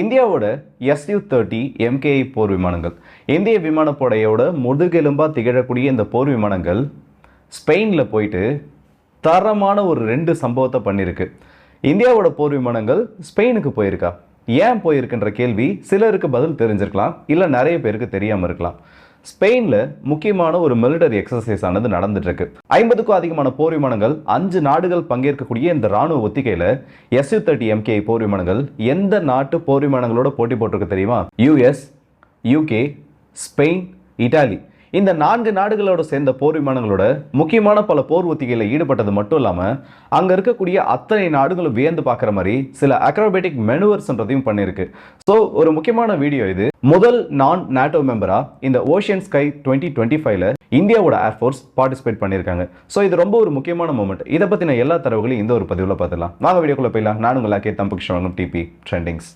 இந்தியாவோட SU thirty MKI போர் விமானங்கள். இந்திய விமானப்படையோட முதுகெலும்பாக திகழக்கூடிய இந்த போர் விமானங்கள் ஸ்பெயினில் போயிட்டு தரமான ஒரு ரெண்டு சம்பவத்தை பண்ணியிருக்கு. இந்தியாவோட போர் விமானங்கள் ஸ்பெயினுக்கு போயிருக்கா? ஏன் போயிருக்குன்ற கேள்வி சிலருக்கு பதில் தெரிஞ்சிருக்கலாம். இல்லை நிறைய பேருக்கு தெரியாமல் இருக்கலாம். ஸ்பெயினில் முக்கியமான ஒரு மிலிட்டரி எக்ஸசைஸ் ஆனது நடந்துட்டுருக்கு. ஐம்பதுக்கும் அதிகமான போர் விமானங்கள் அஞ்சு நாடுகள் பங்கேற்கக்கூடிய இந்த ராணுவ ஒத்திகையில் எஸ்யூ தேர்ட்டி எம்கே போர் விமானங்கள் எந்த நாட்டு போர் விமானங்களோட போட்டி போட்டிருக்கு தெரியுமா? யூஎஸ் யூகே ஸ்பெயின் இட்டாலி இந்த நான்கு நாடுகளோட சேர்ந்த போர் விமானங்களோட முக்கியமான பல போர் ஒத்திகையில் ஈடுபட்டது மட்டும் இல்லாமல் அங்கே இருக்கக்கூடிய அத்தனை நாடுகளும் வியந்து பார்க்குற மாதிரி சில அக்ரோபேட்டிக் மெனுவர்ஸ்ன்றதையும் பண்ணியிருக்கு. ஸோ ஒரு முக்கியமான வீடியோ இது. முதல் நான் நாட்டோ மெம்பரா இந்த ஓஷியன் ஸ்கை டுவெண்ட்டி டுவெண்ட்டி ஃபைவ்ல இந்தியாவோட ஏர்ஃபோர்ஸ் பார்ட்டிசிபேட் பண்ணியிருக்காங்க. ஸோ இது ரொம்ப ஒரு முக்கியமான மூமெண்ட் இதை பற்றின எல்லா தரவுகளையும் இந்த ஒரு பதிவில் பார்த்துலாம் வாங்க வீடியோக்குள்ள போயிடலாம். நான் உங்கள் K Thambu Krishnan TB trendings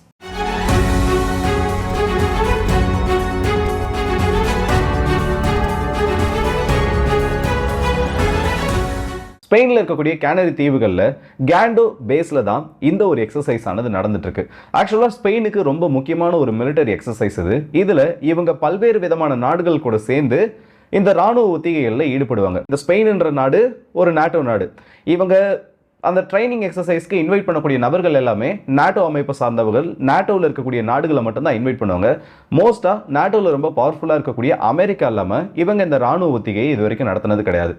ஸ்பெயினில் இருக்கக்கூடிய கேனரி தீவுகளில் கேண்டோ பேஸில் தான் இந்த ஒரு எக்ஸசைஸ் ஆனது நடந்துட்டுருக்கு. ஆக்சுவலாக ஸ்பெயினுக்கு ரொம்ப முக்கியமான ஒரு மிலிட்டரி எக்ஸசைஸ் இது. இதில் இவங்க பல்வேறு விதமான நாடுகள் கூட சேர்ந்து இந்த ராணுவ ஒத்திகைகளில் ஈடுபடுவாங்க. இந்த ஸ்பெயின்ன்ற நாடு ஒரு நாட்டோ நாடு. இவங்க அந்த ட்ரைனிங் எக்ஸசைஸ்க்கு இன்வைட் பண்ணக்கூடிய நபர்கள் எல்லாமே நாட்டோ அமைப்பை சார்ந்தவர்கள் நாட்டோவில் இருக்கக்கூடிய நாடுகளை மட்டும்தான் இன்வைட் பண்ணுவாங்க. மோஸ்ட்டாக நாட்டோவில் ரொம்ப பவர்ஃபுல்லாக இருக்கக்கூடிய அமெரிக்கா இல்லாமல் இவங்க இந்த ராணுவ ஒத்திகையை இது வரைக்கும் நடத்தினது கிடையாது.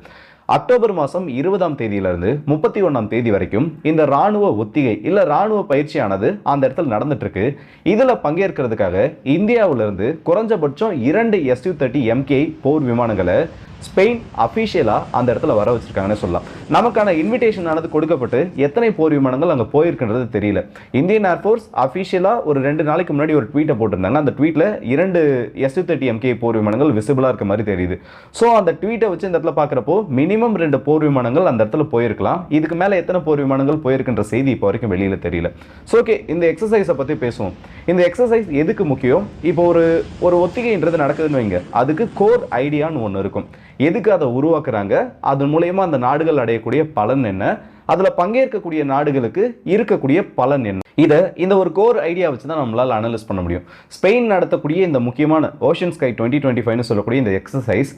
அக்டோபர் மாதம் இருபதாம் தேதியிலிருந்து முப்பத்தி ஒன்றாம் தேதி வரைக்கும் இந்த ராணுவ ஒத்திகை இல்லை ராணுவ பயிற்சியானது அந்த இடத்துல நடந்துட்டு இருக்கு இதில் பங்கேற்கிறதுக்காக இந்தியாவிலிருந்து குறைஞ்சபட்சம் இரண்டு எஸ்யூ தேர்ட்டி எம்கே போர் விமானங்களை ஸ்பெயின் அஃபிஷியலாக அந்த இடத்துல வர வச்சுருக்காங்கன்னு சொல்லலாம். நமக்கான இன்விடேஷன் ஆனது கொடுக்கப்பட்டு எத்தனை போர் விமானங்கள் அங்கே போயிருக்குன்றது தெரியல. இந்தியன் ஏர்ஃபோர்ஸ் அஃபிஷியலாக ஒரு ரெண்டு நாளைக்கு முன்னாடி ஒரு ட்வீட்டை போட்டிருந்தாங்க. அந்த ட்வீட்டில் இரண்டு எஸ்யூ தேர்ட்டி எம்கே போர் விமானங்கள் விசிபிளாக இருக்க மாதிரி தெரியுது. ஸோ அந்த ட்வீட்டை வச்சு இந்த இடத்துல பார்க்குறப்போ மினிமம் ரெண்டு போர் விமானங்கள் அந்த இடத்துல போயிருக்கலாம். இதுக்கு மேலே எத்தனை போர் விமானங்கள் போயிருக்குன்ற செய்தி இப்போ வரைக்கும் வெளியில் தெரியல. ஸோ ஓகே இந்த எக்ஸசைஸை பற்றி பேசுவோம். இந்த எக்ஸசைஸ் எதுக்கு முக்கியம்? இப்போ ஒரு ஒரு ஒத்திகைன்றது நடக்குதுன்னு வைங்க. அதுக்கு கோர் ஐடியான்னு ஒன்று இருக்கும். எதுக்கு அதை உருவாக்குறாங்க? அதன் மூலயமா அந்த நாடுகள் அடையக்கூடிய பலன் என்ன? அதில் பங்கேற்கக்கூடிய நாடுகளுக்கு இருக்கக்கூடிய பலன் என்ன? இதை இந்த ஒரு கோர் ஐடியா வச்சு தான் நம்மளால் அனலைஸ் பண்ண முடியும். ஸ்பெயின் நடத்தக்கூடிய இந்த முக்கியமான ஓஷன் ஸ்கை டுவெண்ட்டி டுவெண்ட்டி ஃபைவ்னு சொல்லக்கூடிய இந்த எக்ஸசைஸ்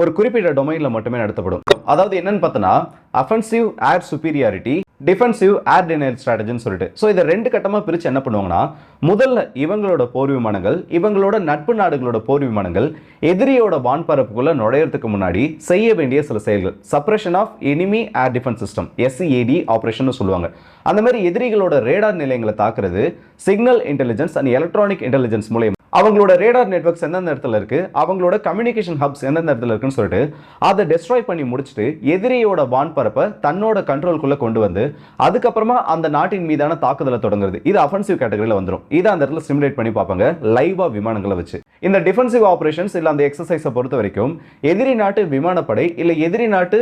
ஒரு குறிப்பிட்ட டொமைனில் மட்டுமே நடத்தப்படும். அதாவது என்னன்னு பார்த்தோன்னா offensive air superiority defensive air denial ஸ்ட்ராட்டஜின்னு சொல்லிட்டு. ஸோ இதை ரெண்டு கட்டமாக பிரித்து என்ன பண்ணுவாங்கன்னா முதல்ல இவங்களோட போர் விமானங்கள் இவங்களோட நட்பு நாடுகளோட போர் விமானங்கள் எதிரியோட வான்பரப்புக்குள்ளே நுழையிறதுக்கு முன்னாடி செய்ய வேண்டிய சில செயல்கள். Suppression of enemy air defence system SCAD operation சொல்லுவாங்க. அந்த மாதிரி எதிரிகளோட ரேடார் நிலையங்களை தாக்குறது signal intelligence and electronic intelligence மூலயமா அவங்களோட ரேடார் நெட்ஒர்க்ஸ் எந்தெந்த இடத்துல இருக்குது அவங்களோட கம்யூனிகேஷன் ஹப்ஸ் எந்தெந்த இடத்துல இருக்குன்னு சொல்லிட்டு அதை டெஸ்ட்ராய் பண்ணி முடிச்சுட்டு எதிரியோட வான்பரப்பை தன்னோட கண்ட்ரோல்குள்ளே கொண்டு வந்து அதுக்கப்புறமா அந்த நாட்டின் மீதான தாக்குதலை தொடங்குறது. இது அஃபென்சிவ் கேட்டகரியில் வந்துடும் இதை அந்த இடத்துல சிமுலேட் பண்ணி பார்ப்பாங்க லைவாக விமானங்களை வச்சு. இந்த டிஃபென்சிவ் ஆப்ரேஷன்ஸ் இல்லை அந்த எக்ஸசைஸை பொறுத்த வரைக்கும் எதிரி நாட்டு விமானப்படை இல்லை எதிரி நாட்டு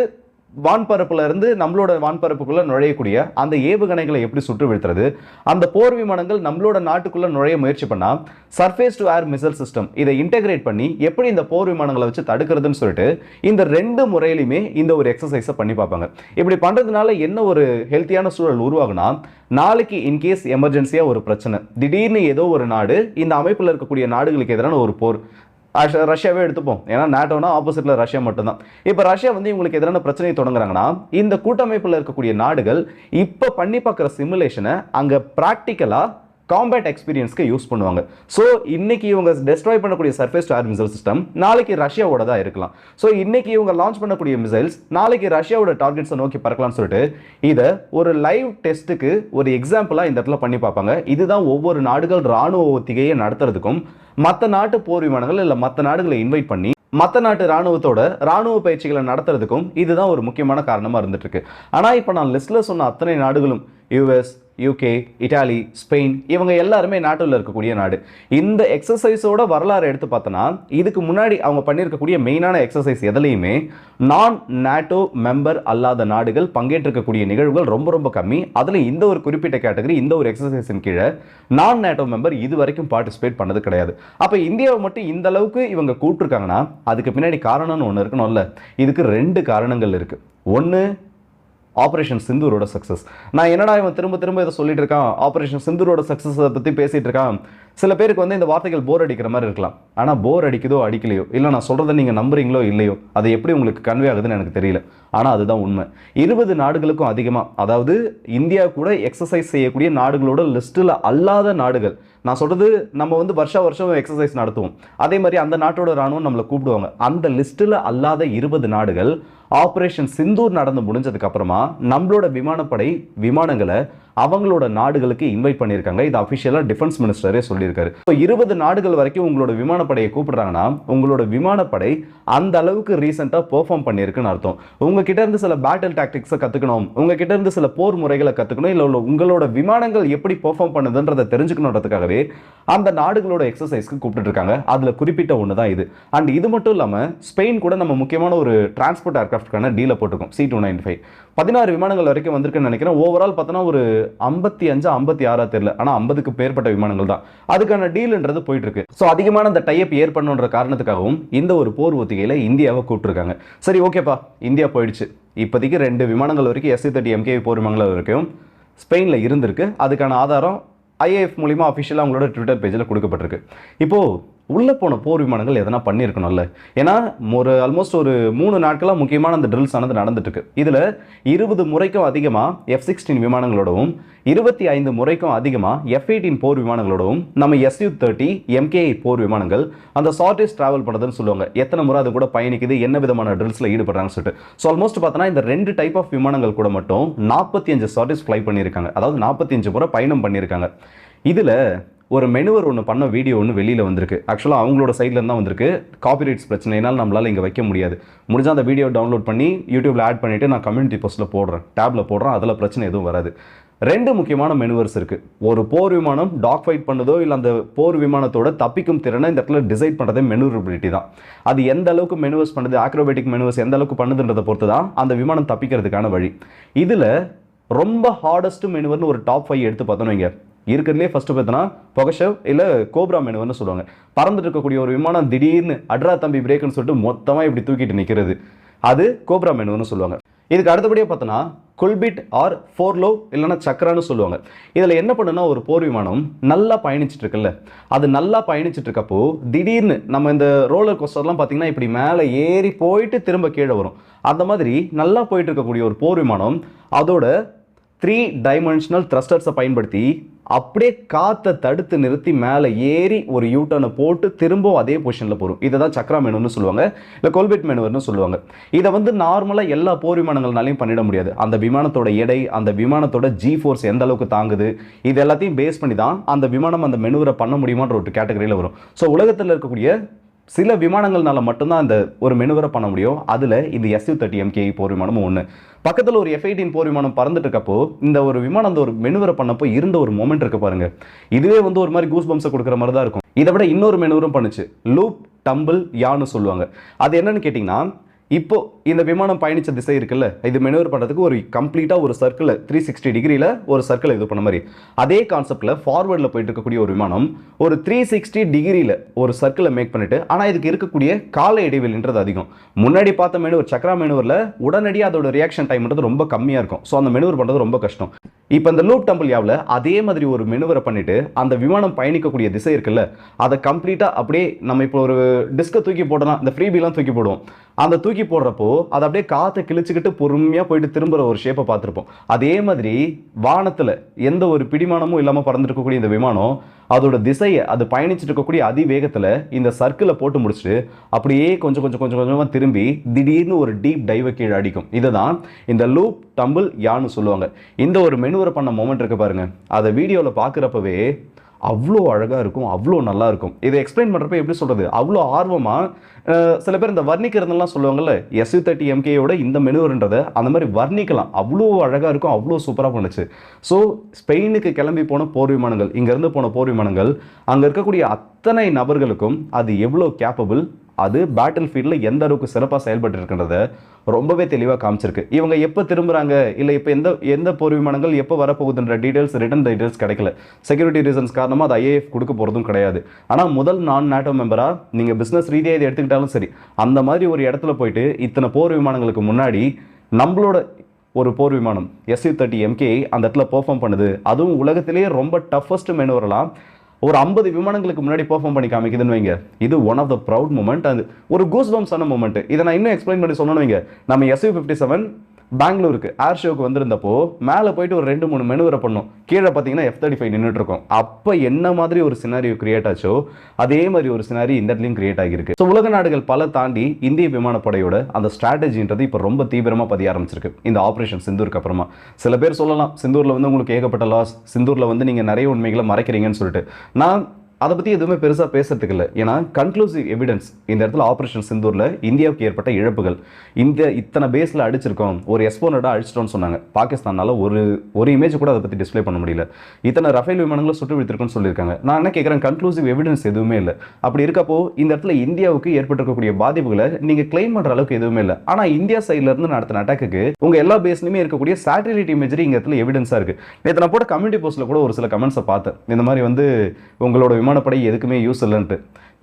வான்பரப்புல இருந்து நம்மளோட வான்பரப்புக்குள்ள நுழையக்கூடிய அந்த ஏவுகணைகளை எப்படி சுட்டு வீழ்த்துறது? அந்த போர் விமானங்கள் நம்மளோட நாட்டுக்குள்ள நுழைய முயற்சி பண்ணா surface to air missile system இதை இன்டெகிரேட் பண்ணி எப்படி இந்த போர் விமானங்களை வச்சு தடுக்கிறதுன்னு சொல்லிட்டு இந்த ரெண்டு முறையிலுமே இந்த ஒரு எக்ஸசைஸை பண்ணி பார்ப்பாங்க. இப்படி பண்றதுனால என்ன ஒரு ஹெல்த்தியான சூழல் உருவாகுனா நாளைக்கு இன்கேஸ் எமர்ஜென்சியா ஒரு பிரச்சனை திடீர்னு ஏதோ ஒரு நாடு இந்த அமைப்பில் இருக்கக்கூடிய நாடுகளுக்கு எதிரான ஒரு போர் ரஷ்யாவே எடுத்துப்போம். ஏன்னா நாட்டோனா ஆப்போசிட்டில் ரஷ்யா மட்டும்தான். இப்போ ரஷ்யா வந்து இவங்களுக்கு எதிரான பிரச்சனையை தொடங்குறாங்கன்னா இந்த கூட்டமைப்பில் இருக்கக்கூடிய நாடுகள் இப்போ பண்ணி பார்க்குற சிமுலேஷனை அங்கே ப்ராக்டிக்கலாக காம்பேட் எக்ஸ்பீரியன்ஸ்க்கு யூஸ் பண்ணுவாங்க. ஸோ இன்னைக்கு இவங்க டெஸ்ட்ராய் பண்ணக்கூடிய surface to air missile system நாளைக்கு ரஷ்யாவோட தான் இருக்கலாம். ஸோ இன்னைக்கு இவங்க லான்ச் பண்ணக்கூடிய மிசைல்ஸ் நாளைக்கு ரஷ்யாவோட டார்கெட்ஸை நோக்கி பறக்கலாம்னு சொல்லிட்டு இதை ஒரு லைவ் டெஸ்ட்டுக்கு ஒரு எக்ஸாம்பிளாக இந்த இடத்துல பண்ணி பார்ப்பாங்க. இதுதான் ஒவ்வொரு நாடுகள் ராணுவ ஒத்திகையை நடத்துறதுக்கும் மற்ற நாட்டு போர் விமானங்கள் இல்லை மற்ற நாடுகளை இன்வைட் பண்ணி மற்ற நாட்டு ராணுவத்தோட ராணுவ பயிற்சிகளை நடத்துறதுக்கும் இதுதான் ஒரு முக்கியமான காரணமாக இருந்துட்டு இருக்கு. ஆனால் இப்போ நான் லிஸ்ட்டில் சொன்ன அத்தனை நாடுகளும் யூஎஸ் யூகே இட்டாலி ஸ்பெயின் இவங்க எல்லாருமே நாட்டில் இருக்கக்கூடிய நாடு. இந்த எக்ஸசைஸோட வரலாறு எடுத்து பார்த்தோன்னா இதுக்கு முன்னாடி அவங்க பண்ணியிருக்கக்கூடிய மெயினான எக்ஸசைஸ் எதுலேயுமே நான் நாட்டோ மெம்பர் அல்லாத நாடுகள் பங்கேற்றிருக்கக்கூடிய நிகழ்வுகள் ரொம்ப ரொம்ப கம்மி. அதில் இந்த ஒரு குறிப்பிட்ட கேட்டகரி இந்த ஒரு எக்ஸசைஸின் கீழே நான் நாட்டோ மெம்பர் இது வரைக்கும் பார்ட்டிசிபேட் பண்ணது கிடையாது. அப்போ இந்தியாவை மட்டும் இந்த அளவுக்கு இவங்க கூப்பிட்டுருக்காங்கன்னா அதுக்கு பின்னாடி காரணம்னு ஒன்று இருக்கணும்ல. இதுக்கு ரெண்டு காரணங்கள் இருக்குது ஒன்று ஆப்ரேஷன் சிந்தூரோட சக்ஸஸ் நான் என்னடா இவன் திரும்ப திரும்ப இதை சொல்லிட்டு இருக்கான்? ஆபரேஷன் சிந்தூரோட சக்ஸஸை பற்றி பேசிகிட்டு இருக்கான்? சில பேருக்கு வந்து இந்த வார்த்தைகள் போர் அடிக்கிற மாதிரி இருக்கலாம். ஆனால் போர் அடிக்குதோ அடிக்கலையோ இல்லை நான் சொல்கிறத நீங்கள் நம்புறீங்களோ இல்லையோ அது எப்படி உங்களுக்கு கன்வே ஆகுதுன்னு எனக்கு தெரியல. ஆனால் அதுதான் உண்மை. இருபது நாடுகளுக்கும் அதிகமாக அதாவது இந்தியா கூட எக்ஸசைஸ் செய்யக்கூடிய நாடுகளோட லிஸ்ட்டில் அல்லாத நாடுகள். நான் சொல்கிறது நம்ம வந்து வருஷா வருஷம் எக்ஸசைஸ் நடத்துவோம். அதே மாதிரி அந்த நாட்டோட ராணுவம் நம்மளை கூப்பிடுவாங்க. அந்த லிஸ்ட்டில் அல்லாத இருபது நாடுகள் ஆப்ரேஷன் சிந்தூர் நடந்து முடிஞ்சதுக்கப்புறமா நம்மளோட விமானப்படை விமானங்களை அவங்களோட நாடுகளுக்கு இன்வைட் பண்ணியிருக்காங்க. இது அஃபிஷியலாக டிஃபென்ஸ் மினிஸ்டரே சொல்லியிருக்காரு. ஸோ இருபது நாடுகள் வரைக்கும் உங்களோட விமானப்படையை கூப்பிடுறாங்கன்னா உங்களோட விமானப்படை அந்த அளவுக்கு ரீசெண்டாக பெர்ஃபார்ம் பண்ணியிருக்குன்னு அர்த்தம். உங்ககிட்ட இருந்து சில பேட்டில் டாக்டிக்ஸை கற்றுக்கணும் உங்ககிட்ட இருந்து சில போர் முறைகளை கற்றுக்கணும் இல்லை உங்களோட விமானங்கள் எப்படி பெர்ஃபார்ம் பண்ணுதுன்றதை தெரிஞ்சுக்கணுன்றதுக்காகவே அந்த நாடுகளோட எக்ஸசைஸ்க்கு கூப்பிட்டு இருக்காங்க அதில் குறிப்பிட்ட ஒன்று தான் இது. அண்ட் இது மட்டும் இல்லாமல் ஸ்பெயின் கூட நம்ம முக்கியமான ஒரு டிரான்ஸ்போர்ட் ஏர்க்ராஃப்ட்கான டீலை போட்டிருக்கோம். சி டூ நைன் ஃபைவ் பதினாறு விமானங்கள் வரைக்கும் வந்திருக்குன்னு நினைக்கிறேன். ஓவரால் பார்த்தோன்னா ஒரு ஐம்பத்தி அஞ்சு ஐம்பத்தி ஆறா தெரியல. ஆனால் ஐம்பதுக்கு பேர்பட்ட விமானங்கள் தான். அதுக்கான டீல்ன்றது போயிட்டு இருக்கு ஸோ அதிகமான அந்த டைப் ஏற்படணுன்ற காரணத்துக்காகவும் இந்த ஒரு போர் ஒத்திகையில் இந்தியாவை கூப்பிட்டுருக்காங்க. சரி ஓகேப்பா. இந்தியா போயிடுச்சு. இப்போதைக்கு ரெண்டு விமானங்கள் வரைக்கும் எஸ்சி தேர்ட்டி எம்கே போர் விமானங்கள் வரைக்கும் ஸ்பெயினில் இருந்திருக்கு. அதுக்கான ஆதாரம் ஐஏஎஃப் மூலிமா அஃபிஷியலாக அவங்களோட ட்விட்டர் பேஜில் கொடுக்கப்பட்டிருக்கு. இப்போது உள்ளே போன போர் விமானங்கள் எதனா பண்ணியிருக்கணும்ல. ஏன்னா ஒரு ஆல்மோஸ்ட் ஒரு மூணு நாட்களாக முக்கியமான அந்த ட்ரில்ஸ் ஆனது நடந்துட்டுருக்கு. இதில் இருபது முறைக்கும் அதிகமாக எஃப் சிக்ஸ்டீன் விமானங்களோடவும் இருபத்தி ஐந்து முறைக்கும் அதிகமாக எஃப் எயிட்டீன் போர் விமானங்களோடவும் நம்ம எஸ்யூ தேர்ட்டி எம்கே போர் விமானங்கள் அந்த ஷார்டேஜ் ட்ராவல் பண்ணுறதுன்னு சொல்லுவாங்க. எத்தனை முறை அது கூட பயணிக்குது என்ன விதமான ட்ரில்ஸில் ஈடுபடுறாங்கன்னு சொல்லிட்டு. ஸோ ஆல்மோஸ்ட் பார்த்தோன்னா இந்த ரெண்டு டைப் ஆஃப் விமானங்கள் கூட மட்டும் நாற்பத்தி அஞ்சு ஷார்டேஜ் ஃப்ளை பண்ணியிருக்காங்க. அதாவது நாற்பத்தி அஞ்சு முறை பயணம் பண்ணியிருக்காங்க. இதில் ஒரு மெனுவர் ஒன்று பண்ண வீடியோ ஒன்று வெளியில் வந்திருக்கு. ஆக்சுவலாக அவங்களோட சைடில் தான் வந்திருக்கு. காப்பிரைட்ஸ் பிரச்சனைனால நம்மளால் இங்கே வைக்க முடியாது. முடிஞ்சால் அந்த வீடியோ டவுன்லோட் பண்ணி யூடியூப்பில் ஆட் பண்ணிவிட்டு நான் கம்யூனிட்டி போஸ்ட்டில் போடுறேன். டேப்பில் போடுறேன். அதில் பிரச்சனை எதுவும் வராது. ரெண்டு முக்கியமான மெனுவர்ஸ் இருக்குது ஒரு போர் விமானம் டாக் ஃபைட் பண்ணுதோ இல்லை அந்த போர் விமானத்தோட தப்பிக்கும் திறனை இந்த இடத்துல டிசைட் பண்ணுறதே மெனுவரபிலிட்டி தான். அது எந்த அளவுக்கு மெனுவர்ஸ் பண்ணுது ஆக்ரோபேட்டிக் மெனுவர்ஸ் எந்த அளவுக்கு பண்ணுதுன்றதை பொறுத்து தான் அந்த விமானம் தப்பிக்கிறதுக்கான வழி. இதில் ரொம்ப ஹார்டஸ்ட் மெனுவர்னு ஒரு டாப் ஃபைவ் எடுத்து பார்த்தோன்னு வைங்க. இருக்கிறதுலே ஃபஸ்ட்டு பார்த்தோன்னா பொகஷவ் இல்லை கோப்ரா மெனுவர்னு சொல்லுவாங்க. பறந்துட்டு இருக்கக்கூடிய ஒரு விமானம் திடீர்னு அட்ரா தம்பி பிரேக்குன்னு சொல்லிட்டு மொத்தமாக இப்படி தூக்கிட்டு நிற்கிறது அது கோப்ரா மெனுவர்னு சொல்லுவாங்க. இதுக்கு அடுத்தபடியாக பார்த்தோன்னா குல்பிட் ஆர் ஃபோர்லோ இல்லைன்னா சக்கரான்னு சொல்லுவாங்க. இதில் என்ன பண்ணுன்னா ஒரு போர் விமானம் நல்லா பயணிச்சுட்டு இருக்குல்ல. அது நல்லா பயணிச்சுட்டு இருக்கப்போ திடீர்னு நம்ம இந்த ரோலர் கோஸ்டர்லாம் பார்த்தீங்கன்னா இப்படி மேலே ஏறி போயிட்டு திரும்ப கீழே வரும். அந்த மாதிரி நல்லா போயிட்டு இருக்கக்கூடிய ஒரு போர் விமானம் அதோட த்ரீ டைமென்ஷனல் த்ரஸ்டர்ஸை பயன்படுத்தி அப்படியே காற்றை தடுத்து நிறுத்தி மேலே ஏறி ஒரு யூட்டர்னை போட்டு திரும்பவும் அதே பொசிஷனில் போகும் இதை தான் சக்ரா மெனுன்னு சொல்லுவாங்க. இல்லை கோல்பெட் மெனுவர்னு சொல்லுவாங்க. இதை வந்து நார்மலாக எல்லா போர் விமானங்கள்னாலையும் பண்ணிட முடியாது. அந்த விமானத்தோட எடை அந்த விமானத்தோட ஜி ஃபோர்ஸ் எந்த அளவுக்கு தாங்குது இது எல்லாத்தையும் பேஸ் பண்ணி தான் அந்த விமானம் அந்த மெனுவரை பண்ண முடியுமான்ற ஒரு கேட்டகரியில் வரும். ஸோ உலகத்தில் இருக்கக்கூடிய சில விமானங்கள்னால மட்டும்தான் அந்த ஒரு மெனுவரை பண்ண முடியும். அதில் இந்த எஸ்யூ தேர்ட்டி எம்கே போர் விமானமும் ஒன்று பக்கத்தில் ஒரு எஃப் போர் விமானம் பறந்துட்டு இருக்கப்போ இந்த ஒரு விமானம் அந்த ஒரு மெனுவரை பண்ணப்போ இருந்த ஒரு மொமெண்ட் இருக்கு பாருங்க. இதுவே வந்து ஒரு மாதிரி கூஸ் பம்ஸை கொடுக்குற மாதிரி தான் இருக்கும். இதை விட இன்னொரு மெனுவரும் பண்ணுச்சு. லூப் டம்பிள் யான்னு சொல்லுவாங்க. அது என்னன்னு கேட்டிங்கன்னா இப்போது இந்த விமானம் பயணித்த திசை இருக்குல்ல இது மெனுவர் பண்ணுறதுக்கு ஒரு கம்ப்ளீட்டாக ஒரு சர்க்கிள் த்ரீ சிக்ஸ்டி டிகிரியில் ஒரு சர்க்கிள் இது பண்ண மாதிரி. அதே கான்செப்டில் ஃபார்வர்டில் போயிட்டு இருக்கக்கூடிய ஒரு விமானம் ஒரு த்ரீ சிக்ஸ்டி டிகிரியில் ஒரு சர்க்கிளை மேக் பண்ணிட்டு ஆனால் இதுக்கு இருக்கக்கூடிய கால இடைவெளின்றது அதிகம். முன்னாடி பார்த்த மெனுவர் சக்ரா மெனுவரில் உடனடியாக அதோட ரியாக்ஷன் டைம்ன்றது ரொம்ப கம்மியாக இருக்கும். ஸோ அந்த மெனுவர் பண்ணுறது ரொம்ப கஷ்டம். இப்போ இந்த லூப் டம்பிள் யாவில் அதே மாதிரி ஒரு மெனுவரை பண்ணிவிட்டு அந்த விமானம் பயணிக்கக்கூடிய திசை இருக்குல்ல அதை கம்ப்ளீட்டாக அப்படியே நம்ம இப்போ ஒரு டிஸ்கை தூக்கி போடலாம் இந்த ஃப்ரீபிலாம் தூக்கி போடுவோம். அந்த தூக்கி போடுறப்போ அதை அப்படியே காற்றை கிழிச்சிக்கிட்டு பொறுமையாக போயிட்டு திரும்புகிற ஒரு ஷேப்பை பார்த்துருப்போம். அதே மாதிரி வானத்தில் எந்த ஒரு பிடிமானமும் இல்லாமல் பறந்துருக்கக்கூடிய இந்த விமானம் அதோட திசையை அது பயணிச்சுட்டு இருக்கக்கூடிய அதிவேகத்தில் இந்த சர்க்கிளை போட்டு முடிச்சுட்டு அப்படியே கொஞ்சம் கொஞ்சம் கொஞ்சம் கொஞ்சமாக திரும்பி திடீர்னு ஒரு டீப் டைவை கீழே அடிக்கும். இதுதான் இந்த லூப் டம்பிள் யான்னு சொல்லுவாங்க. இந்த ஒரு மெனுவரை பண்ண மொமெண்ட் இருக்கு பாருங்க. அதை வீடியோவில் பார்க்குறப்பவே அவ்வளோ அழகாக இருக்கும் அவ்வளோ நல்லா இருக்கும். இதை எக்ஸ்பிளைன் பண்ணுறப்ப எப்படி சொல்கிறது அவ்வளோ ஆர்வமாக சில பேர் இந்த வர்ணிக்கிறதுலாம் சொல்லுவாங்கல்ல எஸ்யூ தேர்ட்டி எம்கேயோட இந்த மெனுவர்ன்றதை அந்த மாதிரி வர்ணிக்கலாம். அவ்வளோ அழகாக இருக்கும் அவ்வளோ சூப்பராக பண்ணுச்சு ஸோ ஸ்பெயினுக்கு கிளம்பி போன போர் விமானங்கள் இங்கேருந்து போன போர் விமானங்கள் அங்கே இருக்கக்கூடிய அத்தனை நபர்களுக்கும் அது எவ்வளோ கேப்பபிள் அது பேட்டில் ஃபீல்டில் எந்த அளவுக்கு சிறப்பாக செயல்பட்டு இருக்கின்றத ரொம்பவே தெளிவாக காமிச்சிருக்கு. இவங்க எப்போ திரும்புகிறாங்க இல்லை இப்போ எந்த எந்த போர் விமானங்கள் எப்போ வரப்போகுதுன்ற டீட்டெயில்ஸ் ரிட்டன் டீடைல்ஸ் கிடைக்கல. செக்யூரிட்டி ரீசன்ஸ் காரணமாக அது ஐஏஎஃப் கொடுக்க போகிறதும் கிடையாது. ஆனால் முதல் நான் நாட்டோ மெம்பராக நீங்கள் பிஸ்னஸ் ரீதியாக இதை எடுத்துக்கிட்டாலும் சரி அந்த மாதிரி ஒரு இடத்துல போயிட்டு இத்தனை போர் விமானங்களுக்கு முன்னாடி நம்மளோட ஒரு போர் விமானம் எஸ்யூ தேர்ட்டி எம்கே அந்த இடத்துல பெர்ஃபார்ம் பண்ணுது. அதுவும் உலகத்திலேயே ரொம்ப டஃபஸ்ட் மெனுவரெல்லாம் ஒரு ஐம்பது விமானங்களுக்கு முன்னாடி பெர்ஃபார்ம் பண்ணி காமிக்குதுன்னு வைங்க. இது one of the proud moment அது ஒரு கூஸ் பம்ஸான மூமெண்ட் இதை நான் இன்னும் எக்ஸ்பிளைன் பண்ணி சொன்னேன்னு வைங்க. நம்ம எஸ்யூ ஃபிஃப்டி செவன் பெங்களூருக்கு ஏர் ஷோக்கு வந்திருந்தப்போ மேலே போயிட்டு ஒரு ரெண்டு மூணு மெனுவரை பண்ணோம். கீழே பார்த்தீங்கன்னா எஃப் தேர்ட்டி ஃபைவ் நின்றுட்டு இருக்கோம் அப்போ என்ன மாதிரி ஒரு சினாரியோ கிரியேட் ஆச்சோ அதே மாதிரி ஒரு சினாரி இந்த இடத்துலையும் கிரியேட் ஆகியிருக்கு. ஸோ உலக நாடுகள் பல தாண்டி இந்திய விமானப்படையோட அந்த ஸ்ட்ராட்டஜின்றது இப்போ ரொம்ப தீவிரமாக பதிய ஆரம்பிச்சிருக்கு. இந்த ஆப்ரேஷன் சிந்தூருக்கு அப்புறமா. சில பேர் சொல்லலாம் சிந்தூரில் வந்து உங்களுக்கு ஏகப்பட்ட லாஸ் சிந்தூரில் வந்து நீங்கள் நிறைய உண்மைகளை மறைக்கிறீங்கன்னு சொல்லிட்டு. நான் அதை பற்றி எதுவுமே பெருசாக பேசுறதுக்கு இல்லை. ஏன்னா கன்க்ளூசிவ் எவிடன்ஸ் இந்த இடத்துல ஆப்ரேஷன் சிந்தூரில் இந்தியாவுக்கு ஏற்பட்ட இழப்புகள். இந்த இத்தனை பேஸில் அடிச்சிருக்கோம் ஒரு எஸ்போனடாக அடிச்சிட்டோம்னு சொன்னாங்க. பாகிஸ்தானால ஒரு ஒரு இமேஜ் கூட அதை பற்றி டிஸ்ப்ளே பண்ண முடியல. இத்தனை ரஃபேல் விமானங்களை சுட்டு விடுத்திருக்குன்னு சொல்லியிருக்காங்க. நான் என்ன கேட்குறேன் கன்க்ளூசிவ் எவிடன்ஸ் எதுவுமே இல்லை. அப்படி இருக்கப்போ இந்த இடத்துல இந்தியாவுக்கு ஏற்பட்டிருக்கக்கூடிய பாதிப்புகளை நீங்கள் கிளைம் பண்ணுற அளவுக்கு எதுவுமே இல்லை. ஆனால் இந்தியா சைட்லேருந்து நடத்தின அட்டாக்கு உங்கள் எல்லா பேஸ்லையுமே இருக்கக்கூடிய சேட்டலைட் இமேஜரி இங்க இடத்துல எவிடன்ஸாக இருக்கு. நேற்று நான் போட்ட கம்யூனிட்டி போஸ்ட்டில் கூட ஒரு சில கமெண்ட்ஸை பார்த்தேன். இந்த மாதிரி வந்து உங்களோட விமானப்படை எதுக்குமே யூஸ் இல்லைன்ட்டு.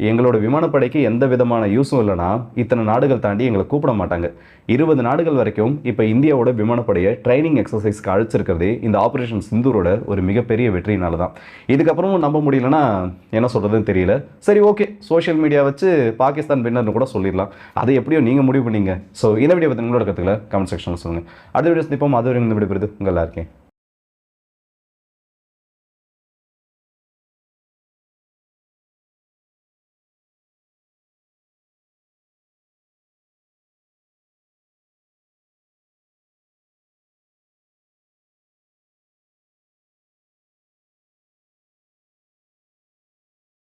எங்களோட விமானப்படைக்கு எந்த விதமான யூஸும் இல்லைனா இத்தனை நாடுகள் தாண்டி எங்களை கூப்பிட மாட்டாங்க. இருபது நாடுகள் வரைக்கும் இப்போ இந்தியாவோட விமானப்படையை ட்ரைனிங் எக்ஸசைஸ்க்கு அழைச்சிருக்கிறதே இந்த ஆப்ரேஷன் சிந்தூரோட ஒரு மிகப்பெரிய வெற்றியினால தான் இதுக்கப்புறமும் நம்ப முடியலன்னா என்ன சொல்கிறதுன்னு தெரியல. சரி ஓகே சோஷியல் மீடியா வச்சு பாகிஸ்தான் வின்னர்னு கூட சொல்லிடலாம். அதை எப்படியோ நீங்கள் முடிவு பண்ணீங்க. ஸோ இந்த வீடியோ பற்றி உங்களோட கற்றுக்கல கமெண்ட் செக்ஷனில் சொல்லுங்கள் அடுத்த வீடியோ சந்திப்போம். அது வரைக்கும் இந்த விடுபடுது உங்கள் இருக்கேன்